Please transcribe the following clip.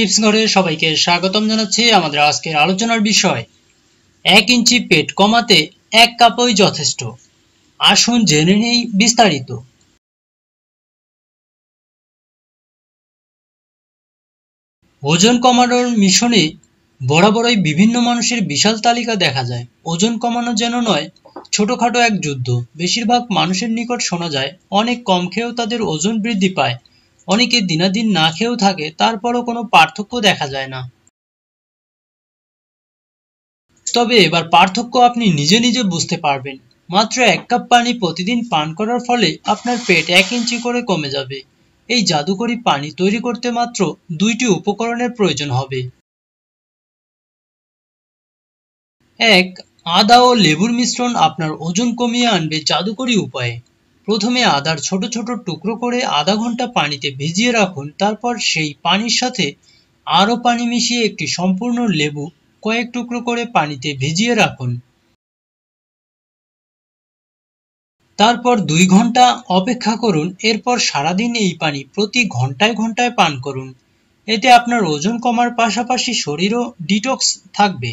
Tips ঘরে সবাইকে স্বাগতম জানাচ্ছি আমাদের আজকের আলোচনার বিষয়। এক ইঞ্চি পেট কমাতে এক কাপই যথেষ্ট। আসুন জেনে নেই বিস্তারিত। ওজন কমানোর মিশনে বরাবরই বিভিন্ন মানুষের বিশাল তালিকা দেখা যায়। ওজন কমানো যেন নয়, ছোটখাটো এক যুদ্ধ। বেশিরভাগ মানুষের নিকট শোনা যায়, অনেক কম খেয়েও তাদের ওজন বৃদ্ধি পায়। অনেকে দিনাদিন না খেয়েও থাকে, তারপরও কোনো পার্থক্য দেখা যায় না। তবে এবার পার্থক্য আপনি নিজে নিজে বুঝতে পারবেন। মাত্র এক কাপ পানি প্রতিদিন পান করার ফলে আপনার পেট এক ইঞ্চি করে কমে যাবে। এই জাদুকরি পানি তৈরি করতে মাত্র দুইটি উপকরণের প্রয়োজন হবে। এক, আদা ও লেবুর মিশ্রণ আপনার ওজন কমিয়ে আনবে জাদুকরি উপায়ে। প্রথমে আদার ছোট ছোট টুকরো করে আধা ঘণ্টা পানিতে ভিজিয়ে রাখুন, তারপর সেই পানির সাথে আরও পানি মিশিয়ে একটি সম্পূর্ণ লেবু কয়েক টুকরো করে পানিতে ভিজিয়ে রাখুন। তারপর দুই ঘণ্টা অপেক্ষা করুন, এরপর সারাদিন এই পানি প্রতি ঘন্টায় ঘন্টায় পান করুন। এতে আপনার ওজন কমার পাশাপাশি শরীরও ডিটক্স থাকবে।